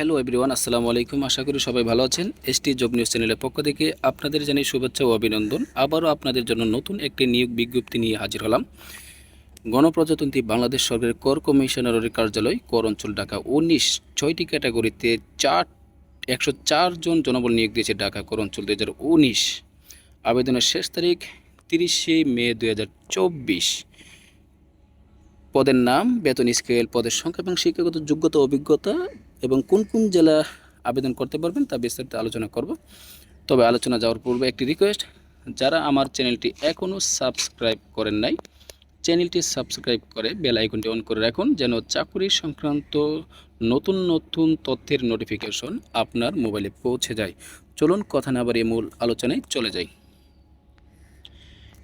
Hello everyone আসসালামু আলাইকুম। আশা করি সবাই ভালো আছেন। এসটি জব নিউজ চ্যানেলের পক্ষ থেকে আপনাদের জানাই শুভেচ্ছা ও অভিনন্দন। আবারও আপনাদের জন্য নতুন একটি নিয়োগ বিজ্ঞপ্তি নিয়ে হাজির হলাম। গণপ্রজাতন্ত্রী বাংলাদেশ সরকারের কর কমিশনারের কার্যালয়, কর অঞ্চল, ঢাকা। উনিশ, ছয়টি ক্যাটাগরিতে চার, একশো জন জনবল নিয়োগ দিয়েছে ঢাকা কর অঞ্চল দু হাজার উনিশ। আবেদনের শেষ তারিখ তিরিশে মে দু হাজার চব্বিশ। পদের নাম, বেতন স্কেল, পদের সংখ্যা এবং শিক্ষাগত যোগ্যতা, অভিজ্ঞতা এবং কোন কোন জেলা আবেদন করতে পারবেন তা বিস্তারিত আলোচনা করব। তবে আলোচনা যাওয়ার পূর্বে একটি রিকোয়েস্ট যারা আমার চ্যানেলটি এখনও সাবস্ক্রাইব করেন নাই, চ্যানেলটি সাবস্ক্রাইব করে বেল আইকনটি অন করে রাখুন যেন চাকরি সংক্রান্ত নতুন নতুন তথ্যের নোটিফিকেশন আপনার মোবাইলে পৌঁছে যায়। চলুন কথা না বাড়িয়ে মূল আলোচনায় চলে যাই।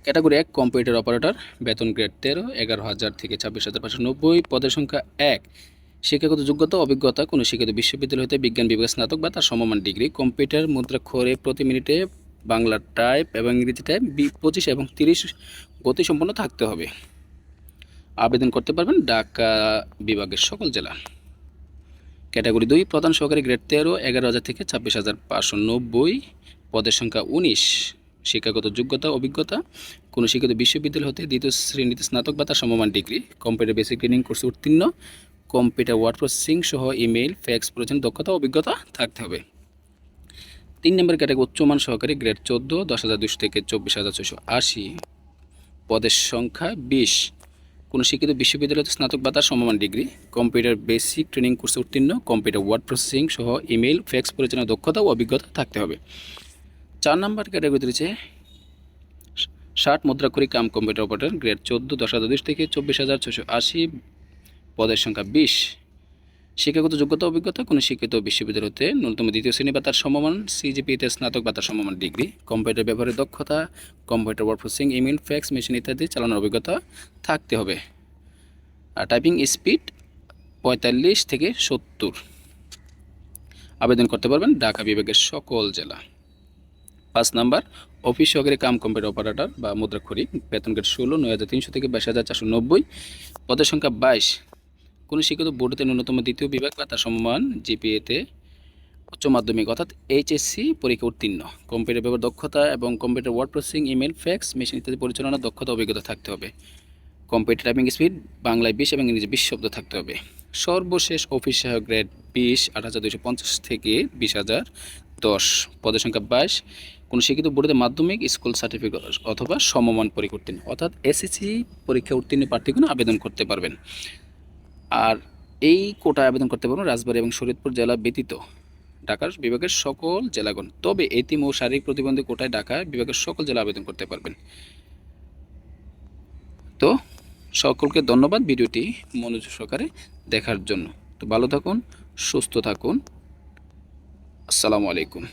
ক্যাটাগরি এক কম্পিউটার অপারেটর বেতন গ্রেড তেরো, এগারো হাজার থেকে ছাব্বিশ হাজার পাঁচশো নব্বই, পদের সংখ্যা এক। শিক্ষাগত যোগ্যতা, অভিজ্ঞতা, কোনো শিক্ষিত বিশ্ববিদ্যালয় হতে বিজ্ঞান বিভাগ স্নাতক বা তার সমমান ডিগ্রি, কম্পিউটার মুদ্রাক্ষরে প্রতি মিনিটে বাংলা টাইপ এবং ইংরেজি টাইপ বি- পঁচিশ এবং তিরিশ গতিসম্পন্ন থাকতে হবে। আবেদন করতে পারবেন ঢাকা বিভাগের সকল জেলা। ক্যাটাগরি দুই, প্রধান সহকারী গ্রেড তেরো, এগারো হাজার থেকে ছাব্বিশ হাজার পাঁচশো নব্বই, পদের সংখ্যা উনিশ। শিক্ষাগত যোগ্যতা, অভিজ্ঞতা, কোনো শিক্ষিত বিশ্ববিদ্যালয় হতে দ্বিতীয় শ্রেণীতে স্নাতক বা তার সমমান degree, computer basic training course উত্তীর্ণ কম্পিউটার, ওয়ার্ড প্রসেসিং সহ ইমেল ফ্যাক্স প্রয়োজন, দক্ষতা অভিজ্ঞতা থাকতে হবে। তিন নম্বর ক্যাটাগরি, উচ্চমান সহকারী, গ্রেড চোদ্দ, দশ হাজার দুশো থেকে চব্বিশ হাজার ছশো আশি। পদের সংখ্যা বিশ। কোনো শিক্ষিত বিশ্ববিদ্যালয়তে স্নাতক বা তার সমমান ডিগ্রি, কম্পিউটার বেসিক ট্রেনিং কোর্সে উত্তীর্ণ, কম্পিউটার, ওয়ার্ড প্রসেসিং সহ ইমেল ফ্যাক্স পরিচালনা দক্ষতা ও অভিজ্ঞতা থাকতে হবে। চার নম্বর ক্যাটাগরিতে রয়েছে ষাট মুদ্রাক্ষরিক কাম কম্পিউটার অপারেটর, গ্রেড চোদ্দ, দশ হাজার দুশ থেকে চব্বিশ হাজার ছশো আশি। পদের সংখ্যা বিশ। শিক্ষাগত যোগ্যতা, অভিজ্ঞতা, কোনো শিক্ষিত বিশ্ববিদ্যালয় হতে ন্যূনতম দ্বিতীয় শ্রেণি বা তার সমমান সিজিপিতে স্নাতক বা তার সমমান ডিগ্রি, কম্পিউটার ব্যবহারের দক্ষতা, computer word processing email fax, machine ইত্যাদি চালানোর অভিজ্ঞতা থাকতে হবে। আর টাইপিং স্পিড পঁয়তাল্লিশ থেকে সত্তর। আবেদন করতে পারবেন ঢাকা বিভাগের সকল জেলা। পাঁচ নাম্বার, অফিস সহকারী কাম কম্পিউটার অপারেটর বা মুদ্রাক্ষরিক, বেতন গ্রেড ষোলো, নয় হাজার তিনশো থেকে বাইশ হাজার চারশো নব্বই। পদের সংখ্যা বাইশ। কোনো শিক্ষিত বোর্ডেতে ন্যূনতম দ্বিতীয় বিভাগ বা তার সমমান জিপিএতে উচ্চ মাধ্যমিক অর্থাৎ এইচএসসি পরীক্ষা উত্তীর্ণ। কম্পিউটার ব্যবহার দক্ষতা এবং computer word processing, email, fax, machine ইত্যাদি পরিচালনার দক্ষতা অভিজ্ঞতা থাকতে হবে। কম্পিউটার টাইপিং স্পিড, বাংলায় বিশ এবং ইংরেজি বিশ শব্দ থাকতে হবে। সর্বশেষ অফিস সহায়ক গ্রেড বিশ আট হাজার দুশো পঞ্চাশ থেকে বিশ হাজার দশ। পদের সংখ্যা বাইশ। কোনো শিক্ষিত বোর্ডের মাধ্যমিক, স্কুল সার্টিফিকেট অথবা সমমান পরীক্ষা উত্তীর্ণ। অর্থাৎ এসএসসি পরীক্ষা উত্তীর্ণ প্রার্থীগণ আবেদন করতে পারবেন। আর এই কোটায় আবেদন করতে পারবেন রাজবাড়ী এবং শরীয়তপুর জেলা ব্যতীত ঢাকার বিভাগের সকল জেলাগণ। তবে এতিম ও শারীরিক প্রতিবন্ধী কোটায় ঢাকায় বিভাগের সকল জেলা আবেদন করতে পারবেন। তো সকলকে ধন্যবাদ ভিডিওটি মনোযোগ সহকারে দেখার জন্য। তো ভালো থাকুন, সুস্থ থাকুন। আসসালামু আলাইকুম।